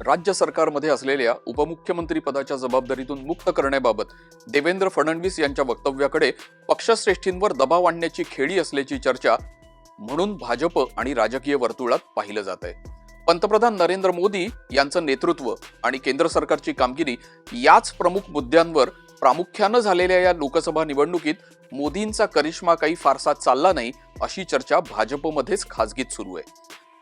राज्य सरकारमध्ये असलेल्या उपमुख्यमंत्री पदाच्या जबाबदारीतून मुक्त करण्याबाबत देवेंद्र फडणवीस यांच्या वक्तव्याकडे पक्षश्रेष्ठींवर दबाव आणण्याची खेळी असल्याची चर्चा म्हणून भाजप आणि राजकीय वर्तुळात पाहिलं जात आहे. पंतप्रधान नरेंद्र मोदी यांचं नेतृत्व आणि केंद्र सरकारची कामगिरी याच प्रमुख मुद्द्यांवर प्रामुख्यानं झालेल्या या लोकसभा निवडणुकीत मोदींचा करिश्मा काही फारसा चालला नाही अशी चर्चा भाजपमध्येच खासगीत सुरू आहे.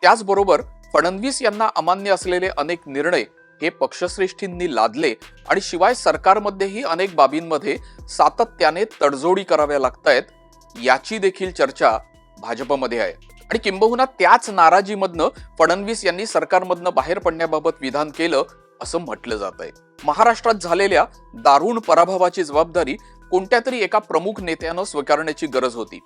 त्याचबरोबर फडणवीस यांना अमान्य असलेले अनेक निर्णय हे पक्षश्रेष्ठींनी लादले आणि शिवाय सरकारमध्येही अनेक बाबींमध्ये सातत्याने तडजोडी कराव्या लागतायत याची देखील चर्चा भाजपमध्ये आहे. आणि किंबहुना त्याच नाराजीमधनं फडणवीस यांनी सरकारमधनं बाहेर पडण्याबाबत विधान केलं असं म्हटलं जात आहे महाराष्ट्रात झालेल्या दारुण पराभवाची जबाबदारी कोणत्या तरी एका प्रमुख नेत्यानं स्वीकारण्याची गरज होती.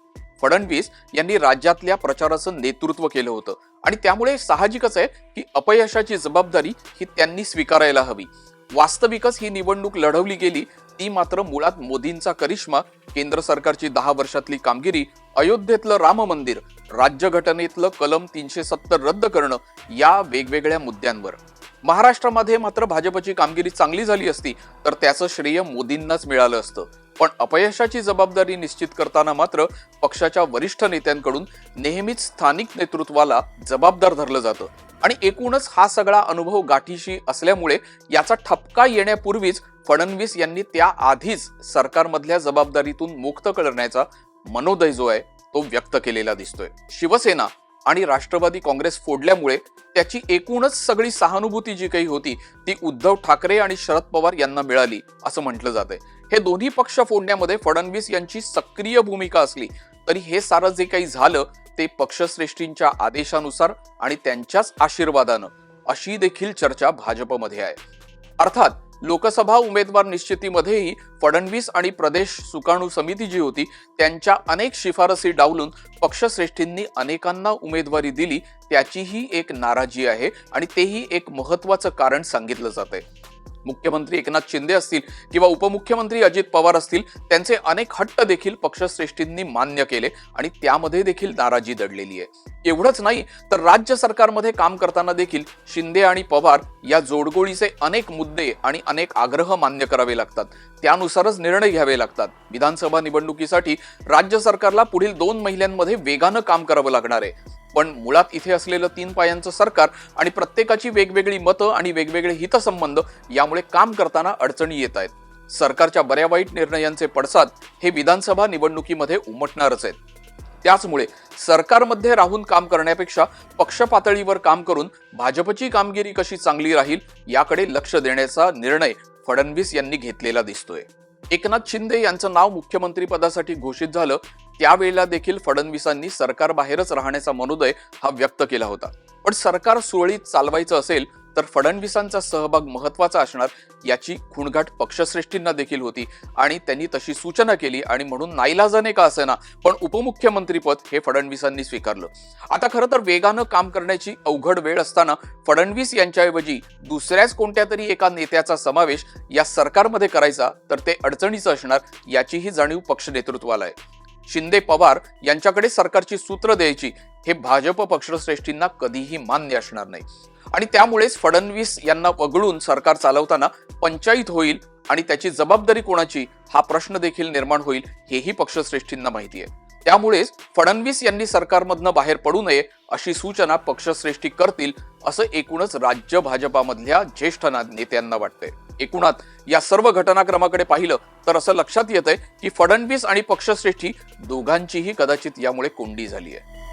फडणवीस यांनी राज्यातल्या प्रचाराचं नेतृत्व केलं होतं. आणि त्यामुळे साहजिकच आहे की अपयशाची जबाबदारी ही त्यांनी स्वीकारायला हवी. वास्तविकच ही निवडणूक लढवली गेली ती मात्र मुळात मोदींचा करिश्मा केंद्र सरकारची दहा वर्षातली कामगिरी अयोध्येतलं राम मंदिर राज्यघटनेतलं कलम तीनशे सत्तर रद्द करणं या वेगवेगळ्या मुद्द्यांवर. महाराष्ट्रामध्ये मात्र भाजपची कामगिरी चांगली झाली असती तर त्याचं श्रेय मोदींनाच मिळालं असतं. पण अपयशाची जबाबदारी निश्चित करताना मात्र पक्षाच्या वरिष्ठ नेत्यांकडून नेहमीच स्थानिक नेतृत्वाला जबाबदार धरलं जातं. आणि एकूणच हा सगळा अनुभव गाठीशी असल्यामुळे याचा ठपका येण्यापूर्वीच फडणवीस यांनी त्या आधीच सरकारमधल्या जबाबदारीतून मुक्त करण्याचा मनोदय जो आहे तो व्यक्त केलेला दिसतोय. शिवसेना आणि राष्ट्रवादी काँग्रेस फोडल्यामुळे त्याची एकूणच सगळी सहानुभूती जी काही होती ती उद्धव ठाकरे आणि शरद पवार यांना मिळाली असं म्हटलं जात आहे हे दोन्ही पक्ष फोडण्यामध्ये फडणवीस यांची सक्रिय भूमिका असली तरी हे सारं जे काही झालं ते पक्षश्रेष्ठींच्या आदेशानुसार आणि त्यांच्याच आशीर्वादानं अशी देखील चर्चा भाजपमध्ये आहे. अर्थात लोकसभा उमेदवार निश्चितीमध्येही फडणवीस आणि प्रदेश सुकाणू समिती जी होती त्यांच्या अनेक शिफारसी डावलून पक्षश्रेष्ठींनी अनेकांना उमेदवारी दिली त्याचीही एक नाराजी आहे आणि तेही एक महत्वाचं कारण सांगितलं जात आहे मुख्यमंत्री एकनाथ शिंदे असतील किंवा उपमुख्यमंत्री अजित पवार असतील त्यांचे अनेक हट्ट देखील पक्षश्रेष्ठींनी मान्य केले आणि त्यामध्ये देखील नाराजी दडलेली आहे. एवढंच नाही तर राज्य सरकारमध्ये काम करताना देखील शिंदे आणि पवार या जोडगोळीचे अनेक मुद्दे आणि अनेक आग्रह मान्य करावे लागतात. त्यानुसारच निर्णय घ्यावे लागतात. विधानसभा निवडणुकीसाठी राज्य सरकारला पुढील दोन महिन्यांमध्ये वेगानं काम करावं लागणार आहे. पण मुळात इथे असलेलं तीन पायांचं सरकार आणि प्रत्येकाची वेगवेगळी मतं आणि वेगवेगळे हितसंबंध यामुळे काम करताना अडचणी येत आहेत. सरकारच्या बऱ्या वाईट निर्णयांचे पडसाद हे विधानसभा निवडणुकीमध्ये उमटणारच आहेत. त्याचमुळे सरकारमध्ये राहून काम करण्यापेक्षा पक्ष पातळीवर काम करून भाजपची कामगिरी कशी चांगली राहील याकडे लक्ष देण्याचा निर्णय फडणवीस यांनी घेतलेला दिसतोय. एकनाथ शिंदे यांचं नाव मुख्यमंत्री पदासाठी घोषित झालं त्यावेळेला देखील फडणवीसांनी सरकारबाहेरच राहण्याचा मनोदय हा व्यक्त केला होता. पण सरकार सुरळीत चालवायचं असेल तर फडणवीसांचा सहभाग महत्त्वाचा असणार याची खूणघाट पक्षश्रेष्ठींना देखील होती आणि त्यांनी तशी सूचना केली आणि म्हणून नाईलाजाने का असेना पण उपमुख्यमंत्रीपद हे फडणवीसांनी स्वीकारलं. आता खरं तर वेगानं काम करण्याची अवघड वेळ असताना फडणवीस यांच्याऐवजी दुसऱ्याच कोणत्या तरी एका नेत्याचा समावेश या सरकारमध्ये करायचा तर ते अडचणीचं असणार याचीही जाणीव पक्ष नेतृत्वाला आहे. शिंदे पवार यांच्याकडे सरकारची सूत्र द्यायची हे भाजप पक्षश्रेष्ठींना कधीही मान्य असणार नाही. आणि त्यामुळेच फडणवीस यांना वगळून सरकार चालवताना पंचायत होईल आणि त्याची जबाबदारी कोणाची हा प्रश्न देखील निर्माण होईल हेही पक्षश्रेष्ठींना माहिती आहे. त्यामुळेच फडणवीस यांनी सरकारमधनं बाहेर पडू नये अशी सूचना पक्षश्रेष्ठी करतील असं एकूणच राज्य भाजपामधल्या ज्येष्ठ ना- नेत्यांना वाटतंय. एकूणात या सर्व घटनाक्रमाकडे पाहिलं तर असं लक्षात येत आहे की फडणवीस आणि पक्षश्रेष्ठी दोघांचीही कदाचित यामुळे कोंडी झाली आहे.